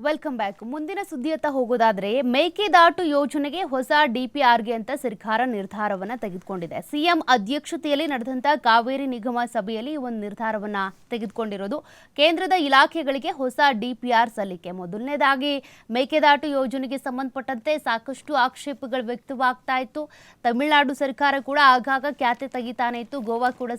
Welcome back ಮುಂದಿನ ಸುದ್ದಿಯತ್ತ ಹೋಗೋದಾದ್ರೆ, ಮೇಕೆದಾಟು ಯೋಜನೆಗೆ ಹೊಸ ಡಿಪಿಆರ್ಗೆ ಅಂತ ಸರ್ಕಾರ ನಿರ್ಧಾರವನ್ನ ತೆಗೆದುಕೊಂಡಿದೆ. ಸಿಎಂ ಅಧ್ಯಕ್ಷತೆಯಲ್ಲಿ ನಡೆದಂತ ಕಾವೇರಿ ನಿಗಮ ಸಭೆಯಲ್ಲಿ ಈ ಒಂದು ನಿರ್ಧಾರವನ್ನ ತೆಗೆದುಕೊಂಡಿರೋದು. ಕೇಂದ್ರದ ಇಲಾಖೆಗಳಿಗೆ ಹೊಸ ಡಿಪಿಆರ್ ಸಲ್ಲಿಕೆ. ಮೊದಲನೇದಾಗಿ, ಮೇಕೆದಾಟು ಯೋಜನೆಗೆ ಸಂಬಂಧಪಟ್ಟಂತೆ ಸಾಕಷ್ಟು ಆಕ್ಷೇಪಗಳು ವ್ಯಕ್ತವಾಗ್ತಾ ಇತ್ತು. ತಮಿಳುನಾಡು ಸರ್ಕಾರ ಕೂಡ ಆಗಾಗ ಖ್ಯಾತೆ ತೆಗಿತಾನೆ ಇತ್ತು. ಗೋವಾ ಕೂಡ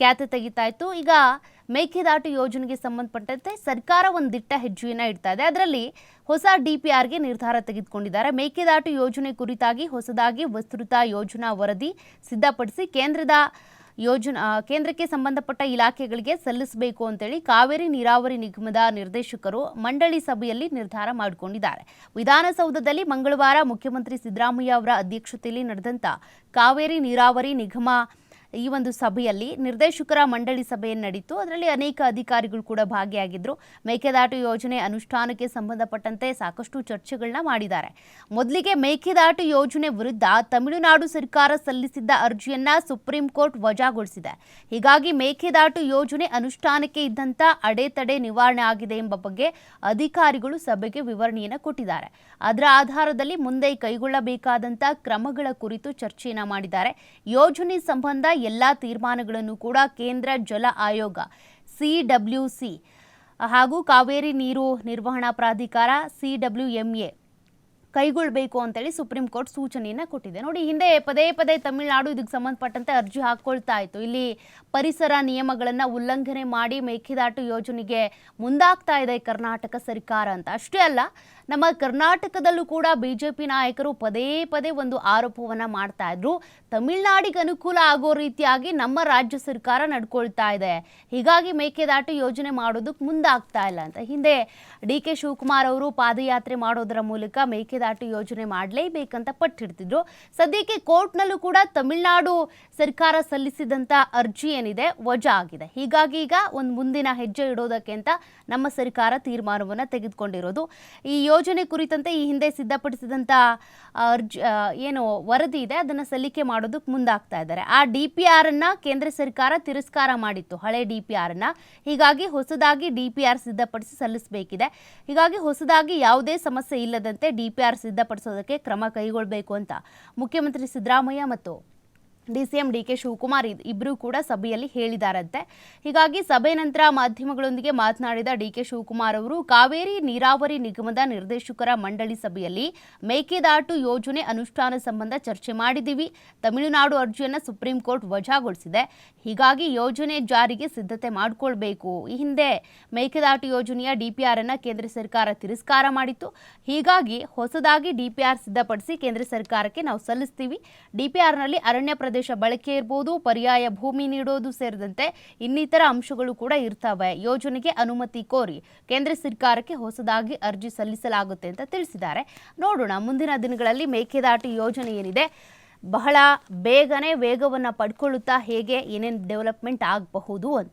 ಖ್ಯಾತೆ ತೆಗಿತಾ ಇತ್ತು ಈಗ ಮೇಕೆದಾಟು ಯೋಜನೆಗೆ ಸಂಬಂಧಪಟ್ಟಂತೆ ಸರ್ಕಾರ ಒಂದು ದಿಟ್ಟ ಹೆಜ್ಜೆಯನ್ನು ಇಡ್ತಾ ಇದೆ. ಅದರಲ್ಲಿ ಹೊಸ ಡಿ ಪಿ ಆರ್ಗೆ ನಿರ್ಧಾರ ತೆಗೆದುಕೊಂಡಿದ್ದಾರೆ. ಮೇಕೆದಾಟು ಯೋಜನೆ ಕುರಿತಾಗಿ ಹೊಸದಾಗಿ ವಿಸ್ತೃತ ಯೋಜನಾ ವರದಿ ಸಿದ್ಧಪಡಿಸಿ ಕೇಂದ್ರದ ಯೋಜನಾ ಕೇಂದ್ರಕ್ಕೆ ಸಂಬಂಧಪಟ್ಟ ಇಲಾಖೆಗಳಿಗೆ ಸಲ್ಲಿಸಬೇಕು ಅಂತೇಳಿ ಕಾವೇರಿ ನೀರಾವರಿ ನಿಗಮದ ನಿರ್ದೇಶಕರು ಮಂಡಳಿ ಸಭೆಯಲ್ಲಿ ನಿರ್ಧಾರ ಮಾಡಿಕೊಂಡಿದ್ದಾರೆ. ವಿಧಾನಸೌಧದಲ್ಲಿ ಮಂಗಳವಾರ ಮುಖ್ಯಮಂತ್ರಿ ಸಿದ್ದರಾಮಯ್ಯ ಅವರ ಅಧ್ಯಕ್ಷತೆಯಲ್ಲಿ ನಡೆದಂಥ ಕಾವೇರಿ ನೀರಾವರಿ ನಿಗಮ ಈ ಒಂದು ಸಭೆಯಲ್ಲಿ ನಿರ್ದೇಶಕರ ಮಂಡಳಿ ಸಭೆ ನಡೀತು. ಅದರಲ್ಲಿ ಅನೇಕ ಅಧಿಕಾರಿಗಳು ಕೂಡ ಭಾಗಿಯಾಗಿದ್ದರು ಮೇಕೆದಾಟು ಯೋಜನೆ ಅನುಷ್ಠಾನಕ್ಕೆ ಸಂಬಂಧಪಟ್ಟಂತೆ ಸಾಕಷ್ಟು ಚರ್ಚೆಗಳನ್ನ ಮಾಡಿದ್ದಾರೆ. ಮೊದಲಿಗೆ ಮೇಕೆದಾಟು ಯೋಜನೆ ವಿರುದ್ಧ ತಮಿಳುನಾಡು ಸರ್ಕಾರ ಸಲ್ಲಿಸಿದ್ದ ಅರ್ಜಿಯನ್ನ ಸುಪ್ರೀಂ ಕೋರ್ಟ್ ವಜಾಗೊಳಿಸಿದೆ. ಹೀಗಾಗಿ ಮೇಕೆದಾಟು ಯೋಜನೆ ಅನುಷ್ಠಾನಕ್ಕೆ ಇದ್ದಂಥ ಅಡೆತಡೆ ನಿವಾರಣೆ ಆಗಿದೆ ಎಂಬ ಬಗ್ಗೆ ಅಧಿಕಾರಿಗಳು ಸಭೆಗೆ ವಿವರಣೆಯನ್ನು ಕೊಟ್ಟಿದ್ದಾರೆ. ಅದರ ಆಧಾರದಲ್ಲಿ ಮುಂದೆ ಕೈಗೊಳ್ಳಬೇಕಾದಂಥ ಕ್ರಮಗಳ ಕುರಿತು ಚರ್ಚೆಯನ್ನ ಮಾಡಿದ್ದಾರೆ. ಯೋಜನೆ ಸಂಬಂಧ ಎಲ್ಲ ತೀರ್ಮಾನಗಳನ್ನು ಕೂಡ ಕೇಂದ್ರ ಜಲ ಆಯೋಗ ಸಿಡಬ್ಲ್ಯೂಸಿ ಹಾಗೂ ಕಾವೇರಿ ನೀರು ನಿರ್ವಹಣಾ ಪ್ರಾಧಿಕಾರ ಸಿಡಬ್ಲ್ಯೂಎಂಎ ಕೈಗೊಳ್ಳಬೇಕು ಅಂತೇಳಿ ಸುಪ್ರೀಂ ಕೋರ್ಟ್ ಸೂಚನೆಯನ್ನು ಕೊಟ್ಟಿದೆ. ನೋಡಿ, ಹಿಂದೆ ಪದೇ ಪದೇ ತಮಿಳುನಾಡು ಇದಕ್ಕೆ ಸಂಬಂಧಪಟ್ಟಂತೆ ಅರ್ಜಿ ಹಾಕೊಳ್ತಾ ಇತ್ತು. ಇಲ್ಲಿ ಪರಿಸರ ನಿಯಮಗಳನ್ನು ಉಲ್ಲಂಘನೆ ಮಾಡಿ ಮೇಕೆದಾಟು ಯೋಜನೆಗೆ ಮುಂದಾಗ್ತಾ ಇದೆ ಕರ್ನಾಟಕ ಸರ್ಕಾರ ಅಂತ. ಅಷ್ಟೇ ಅಲ್ಲ ನಮ್ಮ ಕರ್ನಾಟಕದಲ್ಲೂ ಕೂಡ ಬಿಜೆಪಿ ನಾಯಕರು ಪದೇ ಪದೇ ಒಂದು ಆರೋಪವನ್ನು ಮಾಡ್ತಾ ಇದ್ರು. ತಮಿಳುನಾಡಿಗೆ ಅನುಕೂಲ ಆಗೋ ರೀತಿಯಾಗಿ ನಮ್ಮ ರಾಜ್ಯ ಸರ್ಕಾರ ನಡ್ಕೊಳ್ತಾ ಇದೆ. ಹೀಗಾಗಿ ಮೇಕೆದಾಟು ಯೋಜನೆ ಮಾಡೋದಕ್ಕೆ ಮುಂದಾಗ್ತಾ ಇಲ್ಲ ಅಂತ. ಹಿಂದೆ ಡಿ ಕೆ ಶಿವಕುಮಾರ್ ಅವರು ಪಾದಯಾತ್ರೆ ಮಾಡೋದರ ಮೂಲಕ ಮೇಕೆದಾಟು ಯೋಜನೆ ಮಾಡಲೇಬೇಕಂತ ಪಟ್ಟಿಡ್ತಿದ್ರು ಸದ್ಯಕ್ಕೆ ಕೋರ್ಟ್ನಲ್ಲೂ ಕೂಡ ತಮಿಳುನಾಡು ಸರ್ಕಾರ ಸಲ್ಲಿಸಿದಂಥ ಅರ್ಜಿ ಏನಿದೆ, ವಜಾ ಆಗಿದೆ. ಹೀಗಾಗಿ ಈಗ ಒಂದು ಮುಂದಿನ ಹೆಜ್ಜೆ ಇಡೋದಕ್ಕೆ ಅಂತ ನಮ್ಮ ಸರ್ಕಾರ ತೀರ್ಮಾನವನ್ನು ತೆಗೆದುಕೊಂಡಿರೋದು. ಈ ಯೋಜನೆ ಕುರಿತಂತೆ ಈ ಹಿಂದೆ ಸಿದ್ಧಪಡಿಸಿದಂಥ ಏನು ವರದಿ ಇದೆ, ಅದನ್ನು ಸಲ್ಲಿಕೆ ಮಾಡೋದಕ್ಕೆ ಮುಂದಾಗ್ತಾ ಇದ್ದಾರೆ. ಆ ಡಿ ಪಿ ಆರ್ ಅನ್ನ ಕೇಂದ್ರ ಸರ್ಕಾರ ತಿರಸ್ಕಾರ ಮಾಡಿತ್ತು, ಹಳೆ ಡಿ ಪಿ ಆರ್ ಅನ್ನ. ಹೀಗಾಗಿ ಹೊಸದಾಗಿ ಡಿ ಪಿ ಆರ್ ಸಿದ್ಧಪಡಿಸಿ ಸಲ್ಲಿಸಬೇಕಿದೆ. ಹೀಗಾಗಿ ಹೊಸದಾಗಿ ಯಾವುದೇ ಸಮಸ್ಯೆ ಇಲ್ಲದಂತೆ ಡಿ ಪಿ ಆರ್ ಸಿದ್ಧಪಡಿಸೋದಕ್ಕೆ ಕ್ರಮ ಕೈಗೊಳ್ಳಬೇಕು ಅಂತ ಮುಖ್ಯಮಂತ್ರಿ ಸಿದ್ದರಾಮಯ್ಯ ಮತ್ತು D C M D Shivakumar ಇಬ್ಬರೂ ಕೂಡ ಸಭೆಯಲ್ಲಿ ಹೇಳಿದಾರಂತೆ. ಹೀಗಾಗಿ ಸಭೆ ನಂತರ ಮಾಧ್ಯಮಗಳೊಂದಿಗೆ ಮಾತನಾಡಿದ ಡಿ ಕೆ ಶಿವಕುಮಾರ್ ಅವರು, ಕಾವೇರಿ ನೀರಾವರಿ ನಿಗಮದ ನಿರ್ದೇಶಕರ ಮಂಡಳಿ ಸಭೆಯಲ್ಲಿ ಮೇಕೆದಾಟು ಯೋಜನೆ ಅನುಷ್ಠಾನ ಸಂಬಂಧ ಚರ್ಚೆ ಮಾಡಿದ್ದೀವಿ. ತಮಿಳುನಾಡು ಅರ್ಜಿಯನ್ನು ಸುಪ್ರೀಂ ಕೋರ್ಟ್ ವಜಾಗೊಳಿಸಿದೆ. ಹೀಗಾಗಿ ಯೋಜನೆ ಜಾರಿಗೆ ಸಿದ್ಧತೆ ಮಾಡಿಕೊಳ್ಬೇಕು. ಈ ಹಿಂದೆ ಮೇಕೆದಾಟು ಯೋಜನೆಯ ಡಿಪಿಆರ್ ಅನ್ನು ಕೇಂದ್ರ ಸರ್ಕಾರ ತಿರಸ್ಕಾರ ಮಾಡಿತ್ತು. ಹೀಗಾಗಿ ಹೊಸದಾಗಿ ಡಿಪಿಆರ್ ಸಿದ್ಧಪಡಿಸಿ ಕೇಂದ್ರ ಸರ್ಕಾರಕ್ಕೆ ನಾವು ಸಲ್ಲಿಸ್ತೀವಿ. ಡಿಪಿಆರ್ನಲ್ಲಿ ಅರಣ್ಯ ಪ್ರದೇಶ ಬಳಕೆ ಇರ್ಬೋದು, ಪರ್ಯಾಯ ಭೂಮಿ ನೀಡೋದು ಸೇರಿದಂತೆ ಇನ್ನಿತರ ಅಂಶಗಳು ಕೂಡ ಇರ್ತವೆ. ಯೋಜನೆಗೆ ಅನುಮತಿ ಕೋರಿ ಕೇಂದ್ರ ಸರ್ಕಾರಕ್ಕೆ ಹೊಸದಾಗಿ ಅರ್ಜಿ ಸಲ್ಲಿಸಲಾಗುತ್ತೆ ಅಂತ ತಿಳಿಸಿದ್ದಾರೆ. ನೋಡೋಣ, ಮುಂದಿನ ದಿನಗಳಲ್ಲಿ ಮೇಕೆದಾಟು ಯೋಜನೆ ಏನಿದೆ, ಬಹಳ ಬೇಗನೆ ವೇಗವನ್ನು ಪಡ್ಕೊಳ್ಳುತ್ತಾ ಹೇಗೆ ಏನೇನು ಡೆವಲಪ್ಮೆಂಟ್ ಆಗಬಹುದು ಅಂತ.